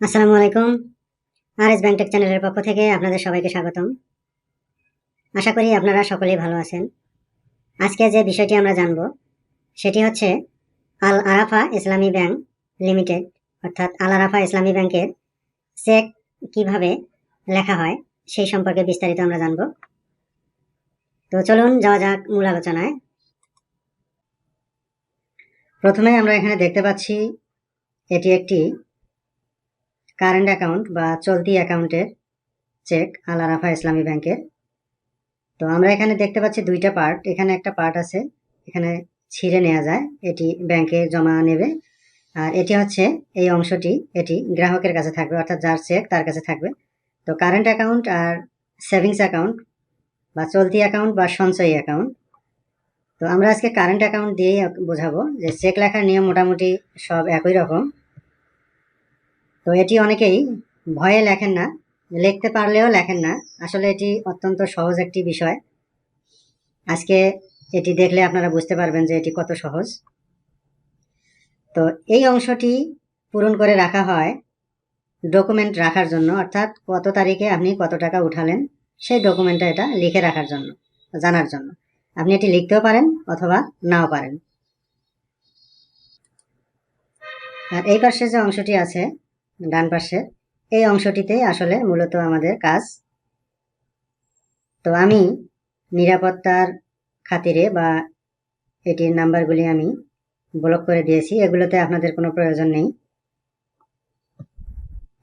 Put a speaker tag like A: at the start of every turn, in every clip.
A: আসসালামু আলাইকুম। আর এস ব্যাংটেক চ্যানেলের পক্ষ থেকে আপনাদের সবাইকে স্বাগতম। আশা করি আপনারা সকলেই ভালো আছেন। আজকে যে বিষয়টি আমরা জানব, সেটি হচ্ছে আল আরাফা ইসলামী ব্যাংক লিমিটেড, অর্থাৎ আল আরাফা ইসলামী ব্যাংকের চেক কীভাবে লেখা হয়, সেই সম্পর্কে বিস্তারিত আমরা জানব। তো চলুন যাওয়া যাক মূল আলোচনায়। প্রথমে আমরা এখানে দেখতে পাচ্ছি, এটি একটি কারেন্ট অ্যাকাউন্ট বা চলতি অ্যাকাউন্টের চেক আল আরাফা ইসলামী ব্যাংকের তো আমরা এখানে দেখতে পাচ্ছি দুইটা পার্ট এখানে একটা পার্ট আছে, এখানে ছিঁড়ে নেওয়া যায়, এটি ব্যাংকে জমা নেবে। আর এটি হচ্ছে এই অংশটি, এটি গ্রাহকের কাছে থাকবে, অর্থাৎ যার চেক তার কাছে থাকবে। তো কারেন্ট অ্যাকাউন্ট আর সেভিংস অ্যাকাউন্ট বা চলতি অ্যাকাউন্ট বা সঞ্চয়ী অ্যাকাউন্ট তো আমরা আজকে কারেন্ট অ্যাকাউন্ট দিয়েই বোঝাবো যে চেক লেখার নিয়ম মোটামুটি সব একই রকম। তো এটি অনেকেই ভয়ে লেখেন না, লিখতে পারলেও লেখেন না। আসলে এটি অত্যন্ত সহজ একটি বিষয়। আজকে এটি দেখলে আপনারা বুঝতে পারবেন যে এটি কত সহজ। তো এই অংশটি পূরণ করে রাখা হয় ডকুমেন্ট রাখার জন্য, অর্থাৎ কত তারিখে আপনি কত টাকা উঠালেন সেই ডকুমেন্টটা এটা লিখে রাখার জন্য, জানার জন্য। আপনি এটি লিখতেও পারেন অথবা নাও পারেন। আর এই পাশে যে অংশটি আছে ডান পাশে। এই অংশটিতে আসলে মূলত আমাদের কাজ। তো আমি নিরাপত্তার খাতিরে বা এটির নাম্বারগুলি আমি ব্লক করে দিয়েছি। এগুলোতে আপনাদের কোনো প্রয়োজন নেই।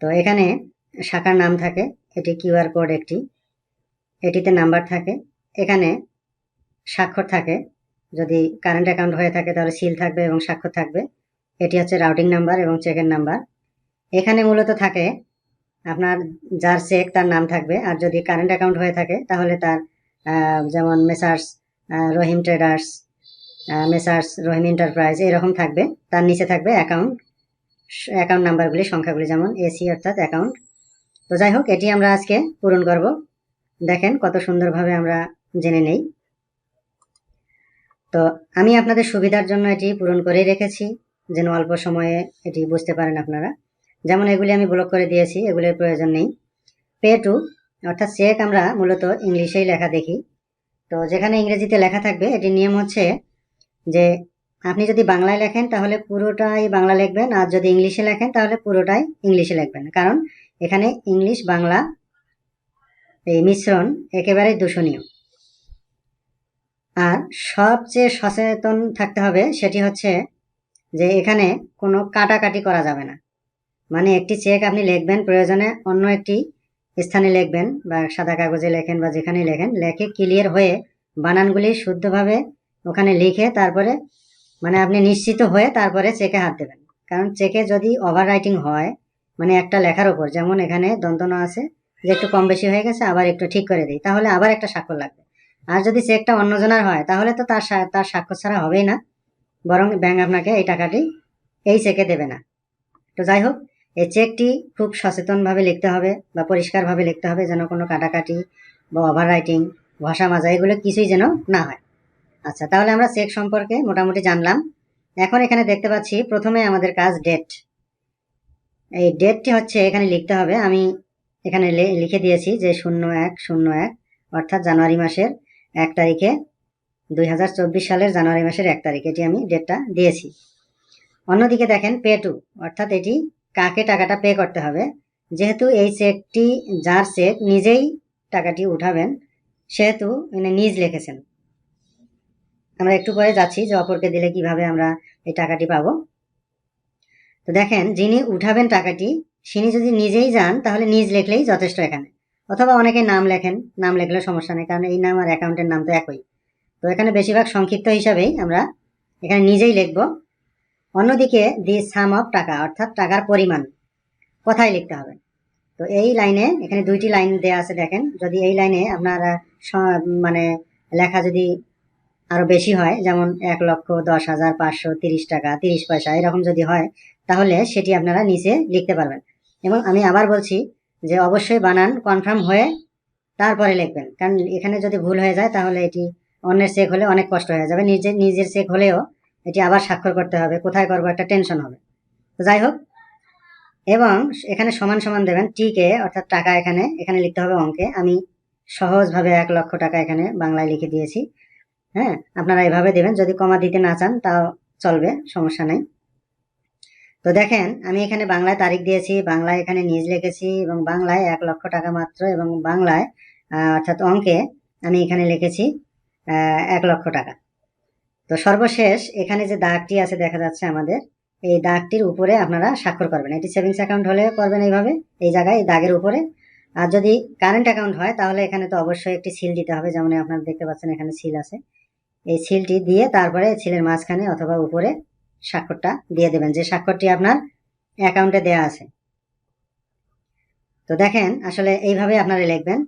A: তো এখানে শাখার নাম থাকে, এটি কিউআর কোড একটি। এটিতে নাম্বার থাকে, এখানে স্বাক্ষর থাকে। যদি কারেন্ট অ্যাকাউন্ট হয়ে থাকে তাহলে সিল থাকবে এবং স্বাক্ষর থাকবে। এটি হচ্ছে রাউটিং নাম্বার এবং চেকের নাম্বার। এখানে মূলত থাকে আপনার যার চেক তার নাম থাকবে। আর যদি কারেন্ট অ্যাকাউন্ট হয়ে থাকে, তাহলে তার যেমন messrs Rahim traders messrs Rahim enterprise এরকম থাকবে। তার নিচে থাকবে অ্যাকাউন্ট অ্যাকাউন্ট নাম্বারগুলি সংখ্যাগুলি যেমন এসি অর্থাৎ অ্যাকাউন্ট তো যাই হোক, এটি আমরা আজকে পূরণ করব। দেখেন কত সুন্দরভাবে আমরা জেনে নেই। তো আমি আপনাদের সুবিধার জন্য এটি পূরণ করেই রেখেছি। যেন অল্প সময়ে এটি বুঝতে পারেন আপনারা। যেমন এগুলি আমি ব্লক করে দিয়েছি, এগুলির প্রয়োজন নেই। পে টু অর্থাৎ চেক আমরা মূলত ইংলিশেই লেখা দেখি। তো যেখানে ইংরেজিতে লেখা থাকবে, এটির নিয়ম হচ্ছে যে আপনি যদি বাংলায় লেখেন, তাহলে পুরোটাই বাংলা লিখবেন, আর যদি ইংলিশে লেখেন, তাহলে পুরোটাই ইংলিশে লিখবেন। কারণ এখানে ইংলিশ, বাংলা এই মিশ্রণ একেবারেই দূষণীয়। আর সবচেয়ে সচেতন থাকতে হবে সেটি হচ্ছে যে এখানে কোনো কাটাকাটি করা যাবে না। মানে একটি চেক আপনি লিখবেন প্রয়োজনে অন্য একটি স্থানে লিখবেন বা সাদা কাগজে লেখেন বা যেখানে লেখেন, লেখে ক্লিয়ার হয়ে বানানগুলি শুদ্ধভাবে ওখানে লিখে তারপরে মানে আপনি নিশ্চিত হয়ে তারপরে চেকে হাত দেবেন। কারণ চেকে যদি ওভার রাইটিং হয় মানে একটা লেখার ওপর যেমন এখানে দন্তন আছে, যে একটু কম বেশি হয়ে গেছে, আবার একটু ঠিক করে দিই, তাহলে আবার একটা স্বাক্ষর লাগবে। আর যদি চেকটা অন্যজনের হয়, তাহলে তো তার তার স্বাক্ষর ছাড়া হবেই না, বরং ব্যাংক আপনাকে এই টাকাটি এই চেকে দেবে না। তো যাই হোক এই চেকটি খুব সচেতনভাবে লিখতে হবে বা পরিষ্কারভাবে লিখতে হবে যেন কোনো কাটাকাটি বা ওভার রাইটিং ভাষা মাজা, এগুলো কিছুই যেন না হয়। আচ্ছা তাহলে আমরা চেক সম্পর্কে মোটামুটি জানলাম। এখন এখানে দেখতে পাচ্ছি প্রথমে আমাদের কাজ ডেট এই ডেটটি হচ্ছে এখানে লিখতে হবে। আমি এখানে লিখে দিয়েছি যে শূন্য এক শূন্য এক, অর্থাৎ জানুয়ারি মাসের এক তারিখে দুই হাজার চব্বিশ সালের জানুয়ারি মাসের এক তারিখ এটি আমি ডেটটা দিয়েছি। অন্যদিকে দেখেন পে টু অর্থাৎ এটি কাকে টাকাটা পে করতে হবে? যেহেতু এই চেকটি যার চেক নিজেই টাকাটি উঠাবেন, সেহেতু মানে নিজ লিখেছেন। আমরা একটু পরে যাচ্ছি যে অপরকে দিলে কীভাবে আমরা এই টাকাটি পাবো। তো দেখেন, যিনি উঠাবেন টাকাটি তিনি যদি নিজেই যান, তাহলে নিজ লিখলেই যথেষ্ট এখানে। অথবা অনেকে নাম লেখেন, নাম লেখলে সমস্যা নেই, কারণ এই নাম আর অ্যাকাউন্টের নাম তো একই। তো এখানে বেশিরভাগ সংক্ষিপ্ত হিসাবেই আমরা এখানে নিজেই লিখব। অন্যদিকে দি সাম অফ টাকা, অর্থাৎ টাকার পরিমাণ কথাই লিখতে হবে? তো এই লাইনে, এখানে দুইটি লাইন দেওয়া আছে, দেখেন। যদি এই লাইনে আপনার মানে লেখা যদি আরও বেশি হয়, যেমন এক লক্ষ দশ হাজার পাঁচশো তিরিশ টাকা, তিরিশ পয়সা, এরকম যদি হয়, তাহলে সেটি আপনারা নিচে লিখতে পারবেন। এবং আমি আবার বলছি যে অবশ্যই বানান, কনফার্ম হয়ে তারপরে লিখবেন। কারণ এখানে যদি ভুল হয়ে যায়, তাহলে এটি অন্যের চেক হলে অনেক কষ্ট হয়ে যাবে। নিজের নিজের চেক হলেও এটি আবার স্বাক্ষর করতে হবে। কোথায় করব? একটা টেনশন হবে। তো যাই হোক। এবং এখানে সমান সমান দেবেন টিকে অর্থাৎ টাকা এখানে এখানে লিখতে হবে অঙ্কে। আমি সহজভাবে এক লক্ষ টাকা এখানে বাংলায় লিখে দিয়েছি। হ্যাঁ? আপনারা এভাবে দেবেন। যদি কমা দিতে না চান, তাও চলবে, সমস্যা নেই। তো দেখেন, আমি এখানে বাংলায় তারিখ দিয়েছি, বাংলায় এখানে নিজ লিখেছি, এবং বাংলায় এক লক্ষ টাকা মাত্র, এবং বাংলায় অর্থাৎ অঙ্কে আমি এখানে লিখেছি এক লক্ষ টাকা। তো সর্বশেষ এখানে যে দাগটি আছে দেখা যাচ্ছে আমাদের, এই দাগটির উপরে আপনারা স্বাক্ষর করবেন। এটি সেভিংস অ্যাকাউন্ট হলে করবেন এইভাবে, এই জায়গায়, এই দাগের উপরে। আর যদি কারেন্ট অ্যাকাউন্ট হয়, তাহলে এখানে তো অবশ্যই একটি সিল দিতে হবে, যেমন আপনারা দেখতে পাচ্ছেন এখানে সিল আছে। এই সিলটি দিয়ে তারপরে সিলের মাঝখানে অথবা উপরে স্বাক্ষরটা দিয়ে দেবেন, যে স্বাক্ষরটি আপনার অ্যাকাউন্টে দেয়া আছে। তো দেখেন, আসলে এইভাবে আপনারা লিখবেন।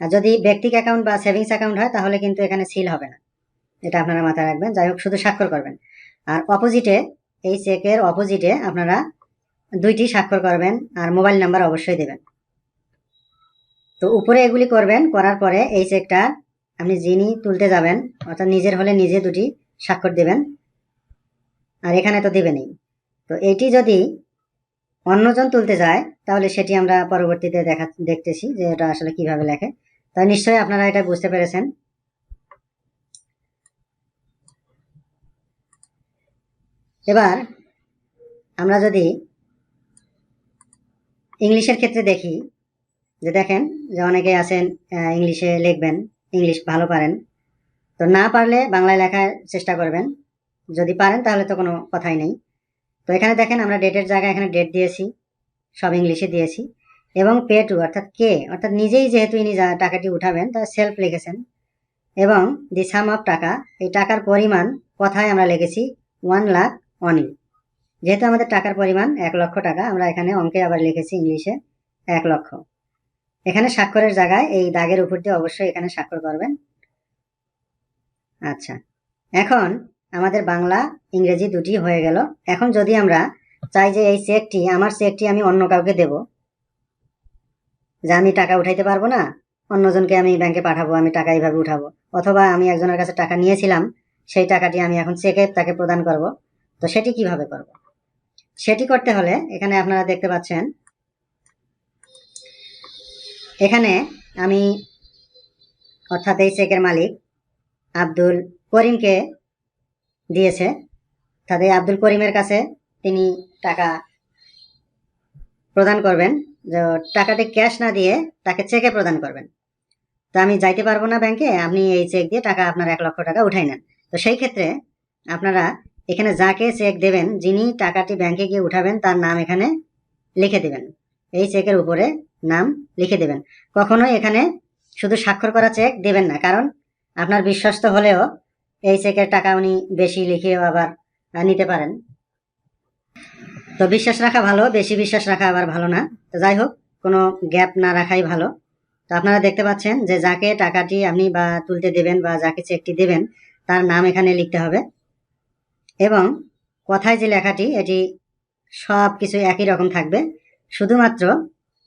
A: আর যদি ব্যক্তিক অ্যাকাউন্ট বা সেভিংস অ্যাকাউন্ট হয়, তাহলে কিন্তু এখানে সিল হবে না। এটা আপনারা মাথায় রাখবেন। যাই হোক, শুধু স্বাক্ষর করবেন। আর অপোজিটে এই চেকের অপোজিটে আপনারা দুইটি স্বাক্ষর করবেন আর মোবাইল নাম্বার অবশ্যই দেবেন। তো উপরে এগুলি করবেন, করার পরে এই চেকটা আপনি যিনি তুলতে যাবেন, অর্থাৎ নিজের হলে নিজে দুটি স্বাক্ষর দেবেন। আর এখানে তো দেবেনই তো এইটি যদি অন্যজন তুলতে যায়, তাহলে সেটি আমরা পরবর্তীতে দেখা, দেখতেছি যে এটা আসলে কীভাবে লেখে। তাই নিশ্চয়ই আপনারা এটা বুঝতে পেরেছেন। এবার আমরা যদি ইংলিশের ক্ষেত্রে দেখি, যে দেখেন যে অনেকে আছেন ইংলিশে লিখবেন, ইংলিশ ভালো পারেন। তো না পারলে বাংলায় লেখার চেষ্টা করবেন। যদি পারেন তাহলে তো কোনো কথাই নেই। তো এখানে দেখেন আমরা ডেটের জায়গায় এখানে ডেট দিয়েছি, সব ইংলিশে দিয়েছি। এবং পে টু অর্থাৎ কে, অর্থাৎ নিজেই যেহেতু ইনি টাকাটি উঠাবেন তার সেলফ লিখেছেন। এবং দি সাম অফ টাকা, এই টাকার পরিমাণ কথায় আমরা লিখেছি ওয়ান লাখ অনলি যেহেতু আমাদের টাকার পরিমাণ এক লক্ষ টাকা, আমরা এখানে অঙ্কে আবার লিখেছি ইংলিশে এক লক্ষ। এখানে স্বাক্ষরের জায়গায় এই দাগের উপর দিয়ে অবশ্যই এখানে স্বাক্ষর করবেন। আচ্ছা এখন আমাদের বাংলা, ইংরেজি দুটি হয়ে গেল। এখন যদি আমরা চাই যে এই চেকটি, আমার চেকটি আমি অন্য কাউকে দেব, যে আমি টাকা উঠাইতে পারব না, অন্যজনকে আমি ব্যাংকে পাঠাবো, আমি টাকা এইভাবে উঠাবো, অথবা আমি একজনের কাছে টাকা নিয়েছিলাম, সেই টাকাটি আমি এখন চেকে তাকে প্রদান করব তো সেটি কীভাবে করব? সেটি করতে হলে এখানে আপনারা দেখতে পাচ্ছেন, এখানে আমি অর্থাৎ এই চেকের মালিক আব্দুল করিমকে দিয়েছে। তাদের আব্দুল করিমের কাছে তিনি টাকা প্রদান করবেন। যে টাকাটি ক্যাশ না দিয়ে তাকে চেকে প্রদান করবেন। তো আমি যাইতে পারব না ব্যাংকে, আপনি এই চেক দিয়ে টাকা আপনার এক লক্ষ টাকা উঠাই নেন। তো সেই ক্ষেত্রে আপনারা এখানে যাকে চেক দেবেন, যিনি টাকাটি ব্যাংকে গিয়ে উঠাবেন, তার নাম এখানে লিখে দেবেন। এই চেকের উপরে নাম লিখে দেবেন। কখনোই এখানে শুধু স্বাক্ষর করা চেক দেবেন না, কারণ আপনার বিশ্বস্ত হলেও এই চেকের টাকা উনি বেশি লিখেও আবার নিতে পারেন। তো বিশ্বাস রাখা ভালো, বেশি বিশ্বাস রাখা আবার ভালো না। তো যাই হোক, কোনো গ্যাপ না রাখাই ভালো। তো আপনারা দেখতে পাচ্ছেন যে যাকে টাকাটি আপনি বা তুলতে দেবেন বা যাকে চেকটি দেবেন, তার নাম এখানে লিখতে হবে। এবং কথায় যে লেখাটি, এটি সব কিছু একই রকম থাকবে। শুধুমাত্র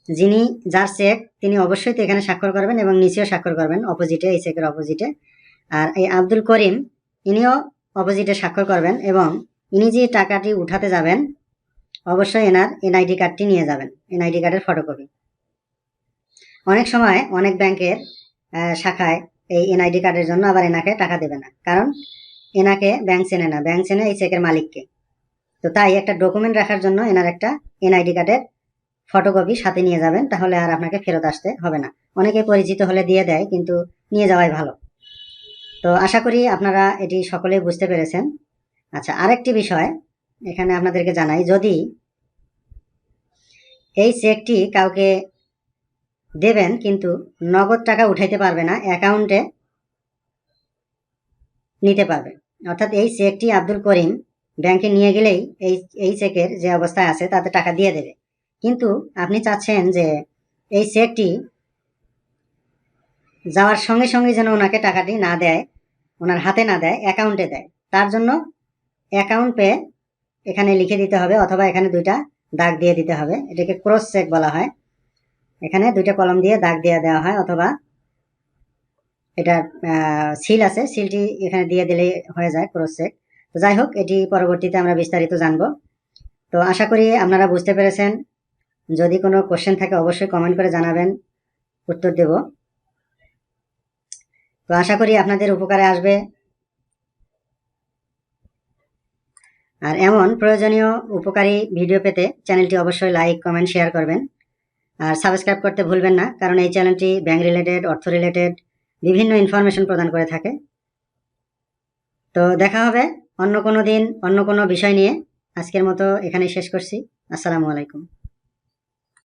A: যিনি যার চেক, তিনি অবশ্যই তো এখানে স্বাক্ষর করবেন এবং নিচেও স্বাক্ষর করবেন অপোজিটে এই চেকের অপোজিটে আর এই আব্দুল করিম, ইনিও অপোজিটে স্বাক্ষর করবেন এবং ইনি যে টাকাটি উঠাতে যাবেন, অবশ্যই এনার এনআইডি কার্ডটি নিয়ে যাবেন, এনআইডি কার্ডের ফটোকপি অনেক সময় অনেক ব্যাংকের শাখায় এই এনআইডি কার্ডের জন্য আবার এনাকে টাকা দেবে না। কারণ এনাকে ব্যাংক চেনে না ব্যাংক চেনে এই চেকের মালিককে। তো তাই একটা ডকুমেন্ট রাখার জন্য এনার একটা এনআইডি কার্ডের ফটোকপি সাথে নিয়ে যাবেন, তাহলে আর আপনাকে ফেরত আসতে হবে না। অনেকে পরিচিত হলে দিয়ে দেয়, কিন্তু নিয়ে যাওয়াই ভালো। তো আশা করি আপনারা এটি সকলেই বুঝতে পেরেছেন। আচ্ছা আরেকটি বিষয় এখানে আপনাদেরকে জানাই, যদি এই চেকটি কাউকে দেবেন, কিন্তু নগদ টাকা উঠাইতে পারবে না, অ্যাকাউন্টে নিতে পারবে। অর্থাৎ এই চেকটি আব্দুল করিম ব্যাংকে নিয়ে গেলেই এই এই চেকের যে অবস্থায় আছে তাতে টাকা দিয়ে দেবে। কিন্তু আপনি চাচ্ছেন যে এই চেকটি যাওয়ার সঙ্গে সঙ্গে যেন ওনাকে টাকাটি না দেয়, ওনার হাতে না দেয় অ্যাকাউন্টে দেয়। তার জন্য অ্যাকাউন্ট পে এখানে লিখে দিতে হবে অথবা এখানে দুইটা দাগ দিয়ে দিতে হবে। এটাকে ক্রস চেক বলা হয়। এখানে দুইটা কলম দিয়ে দাগ দিয়ে দেওয়া হয় অথবা এটা সিল আছে। সিলটি এখানে দিয়ে দিলেই হয়ে যায় ক্রস চেক তো যাই হোক, এটি পরবর্তীতে আমরা বিস্তারিত জানব। তো আশা করি আপনারা বুঝতে পেরেছেন। যদি কোনো কোশ্চেন থাকে, অবশ্যই কমেন্ট করে জানাবেন। উত্তর দেব। তো আশা করি আপনাদের উপকারে আসবে। আর এমন প্রয়োজনীয় উপকারী ভিডিও পেতে চ্যানেলটি অবশ্যই লাইক কমেন্ট শেয়ার করবেন। আর সাবস্ক্রাইব করতে ভুলবেন না, কারণ এই চ্যানেলটি ব্যাংক রিলেটেড অর্থ রিলেটেড বিভিন্ন ইনফরমেশন প্রদান করে থাকে। তো দেখা হবে অন্য কোনো দিন, অন্য কোনো বিষয় নিয়ে। আজকের মতো এখানেই শেষ করছি। আসসালামু আলাইকুম।